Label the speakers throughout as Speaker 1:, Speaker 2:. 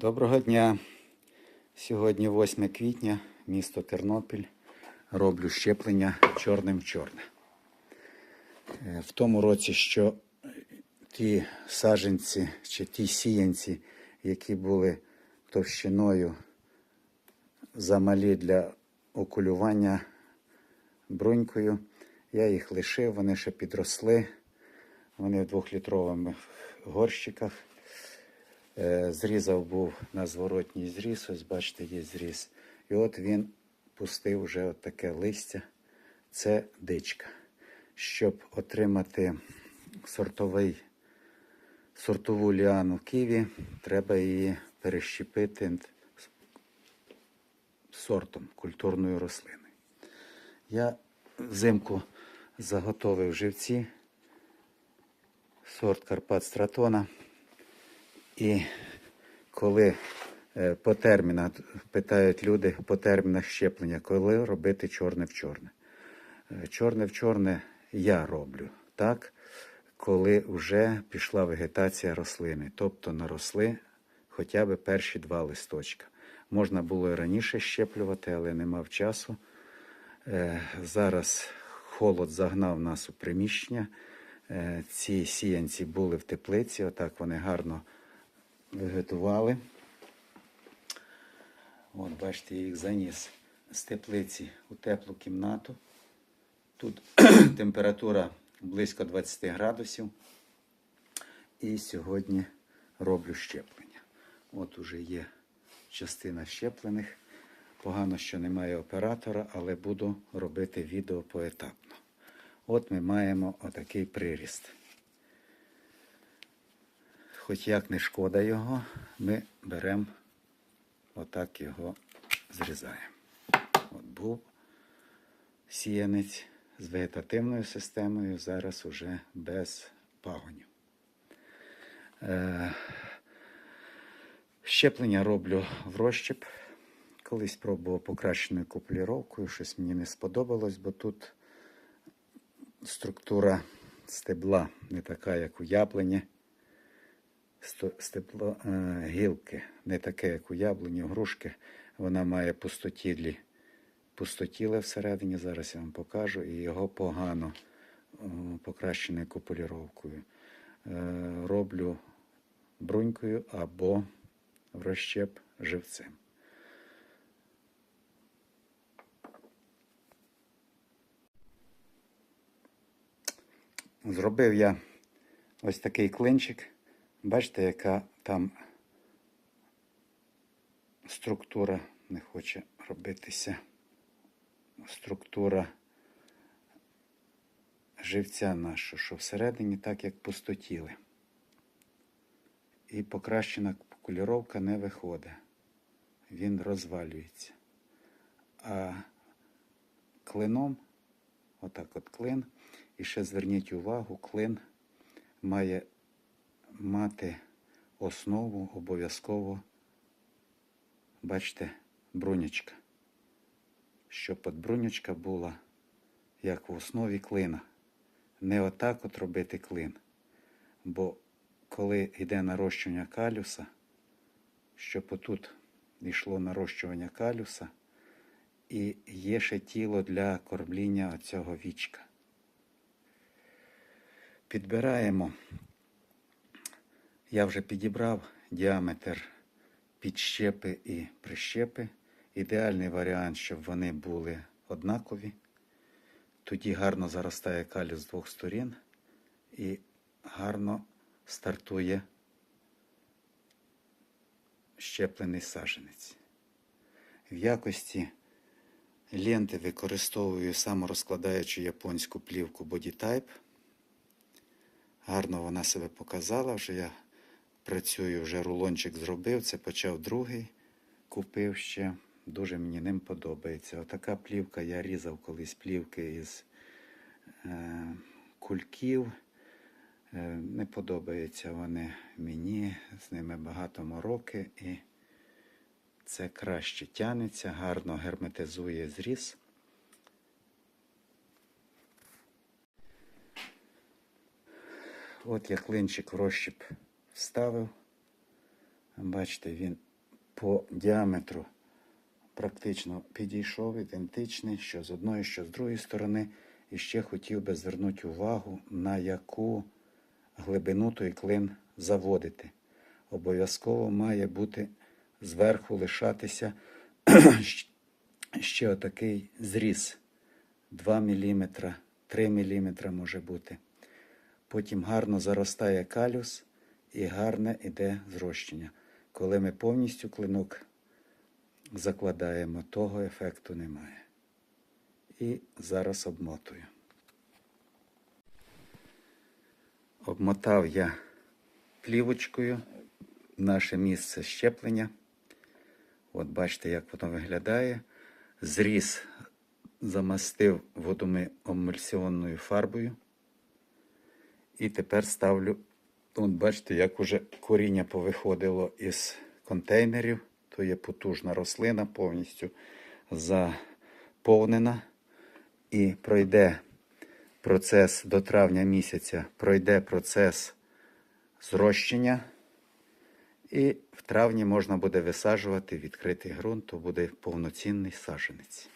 Speaker 1: Доброго дня. Сьогодні 8 квітня, місто Тернопіль. Роблю щеплення чорним в чорне. Е, В тому році, що ті саджанці чи ті сіянці, які були товщиною замалі для окулювання брунькою, я їх лишив, вони ще підросли. Вони в двохлітрових горщиках. Е, Зрізав був на зворотній зріз, ось бачите, є зріз. І от він пустив вже от таке листя. Це дичка. Щоб отримати сортовий, сортову ліану ківі, треба її перещепити сортом культурної рослини. Я взимку заготовив живці, сорт Карпат Стратона. І коли е, по термінах питають люди по термінах щеплення, коли робити чорне в чорне. Е, Чорне в чорне я роблю так, коли вже пішла вегетація рослини, тобто наросли хоча б перші два листочка. Можна було і раніше щеплювати, але не мав часу. Е, Зараз холод загнав нас у приміщення. Ці сіянці були в теплиці, отак вони гарно вегетували. От, бачите, я їх заніс з теплиці у теплу кімнату. Тут температура близько 20 градусів. І сьогодні роблю щеплення. От уже є частина щеплених. Погано, що немає оператора, але буду робити відео поетапно. От ми маємо отакий приріст. Хоч як не шкода його, ми беремо отак його зрізаємо. От був сіянець з вегетативною системою, зараз уже без пагонів. Е, щеплення роблю в розщеп. Колись пробував покращеною купуліровкою, щось мені не сподобалось, бо тут структура стебла не така, як у яблуні. Стебло е, гілки не таке, як у яблуні, у грушки. Вона має пустотілі, пустотіле всередині. Зараз я вам покажу. І його погано е, покращеною купуліровкою. Е, роблю брунькою або в розщеп живцем. Зробив я ось такий клинчик. Бачите, яка там структура не хоче робитися. Структура живця нашого, що всередині так, як пустотіли. І покращена кольоровка не виходить. Він розвалюється. А клином, отак от клин, і ще зверніть увагу, клин має мати основу обов'язково, бачите, брунячка. Щоб от брунячка була як в основі клина. Не отак от робити клин. Бо коли йде нарощування калюса, щоб отут йшло нарощування калюса, і є ще тіло для кормління цього вічка. Підбираємо я вже підібрав діаметр підщепи і прищепи. Ідеальний варіант, щоб вони були однакові. Тоді гарно заростає калій з двох сторін і гарно стартує щеплений саженець. В якості ленти використовую саморозкладаючу японську плівку Bodytype. Гарно вона себе показала. Вже я працюю, вже рулончик зробив. Це почав другий. Купив ще. Дуже мені ним подобається. Отака плівка. Я різав колись плівки із е, кульків. Е, не подобаються вони мені. З ними багато мороки і це краще тянеться, гарно герметизує зріз. От я клинчик в розщіп вставив. Бачите, він по діаметру практично підійшов, ідентичний, що з одної, що з другої сторони. І ще хотів би звернути увагу, на яку глибину той клин заводити. Обов'язково має бути зверху лишатися ще отакий зріз 2 мм, 3 мм може бути. Потім гарно заростає калюс і гарне іде зрощення. Коли ми повністю клинок закладаємо, того ефекту немає. І зараз обмотую. Обмотав я плівочкою наше місце щеплення. От бачите, як воно виглядає. Зріз замастив водомемульсіонною фарбою. І тепер ставлю, от бачите, як уже коріння повиходило із контейнерів. То є потужна рослина, повністю заповнена. І пройде процес до травня місяця, пройде процес зрощення. І в травні можна буде висаджувати відкритий ґрунт, то буде повноцінний саджанець.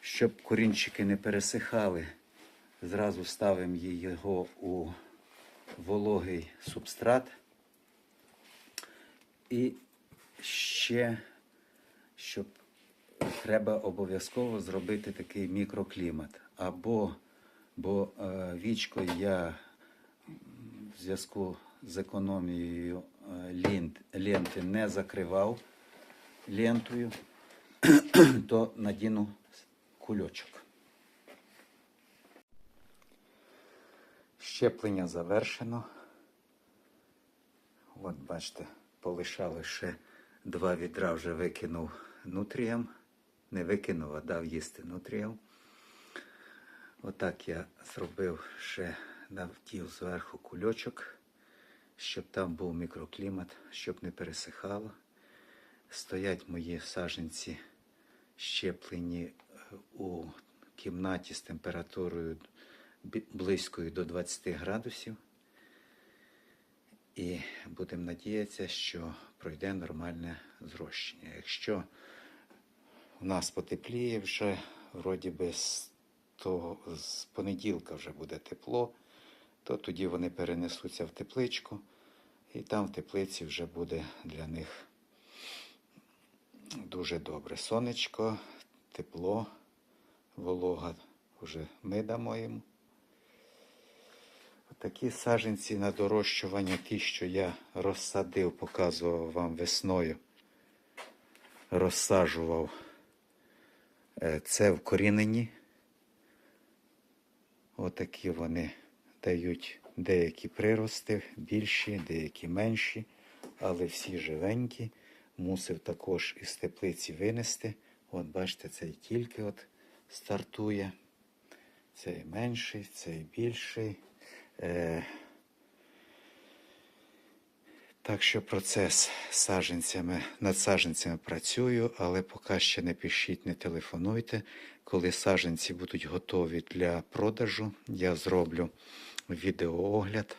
Speaker 1: Щоб корінчики не пересихали, зразу ставимо його у вологий субстрат. І ще, щоб треба обов'язково зробити такий мікроклімат. Або, бо е, вічко я в зв'язку з економією е, лент, ленти не закривав лентою, то надіну кульочок. Щеплення завершено. От бачите, полишали ще два відра, вже викинув нутріям. Не викинув, а дав їсти нутріям. Отак я зробив ще навтів зверху кульочок, щоб там був мікроклімат, щоб не пересихало. Стоять мої саженці щеплені е, у кімнаті з температурою близькою до 20 градусів. І будемо надіятися, що пройде нормальне зрощення. Якщо у нас потепліє вже, вроді би того, з понеділка вже буде тепло, то тоді вони перенесуться в тепличку, і там в теплиці вже буде для них дуже добре. Сонечко, тепло, волога вже ми дамо йому. Такі саженці на дорощування, ті, що я розсадив, показував вам весною, розсаджував. Е, Це вкорінені. Отакі вони дають деякі прирости, більші, деякі менші, але всі живенькі. Мусив також із теплиці винести. От бачите, цей тільки от стартує. Цей менший, цей більший. Е, так що процес з саджанцями, над саджанцями працюю, але поки ще не пишіть, не телефонуйте. Коли саджанці будуть готові для продажу, я зроблю відеоогляд,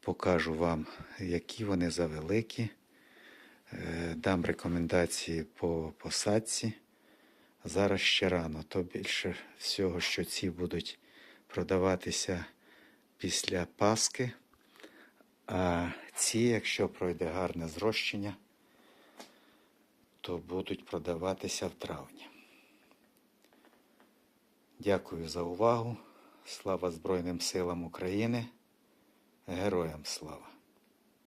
Speaker 1: покажу вам, які вони завеликі. Е, Дам рекомендації по посадці. Зараз ще рано, то більше всього, що ці будуть продаватися після Паски. А ці, якщо пройде гарне зрощення, то будуть продаватися в травні. Дякую за увагу. Слава Збройним силам України. Героям слава!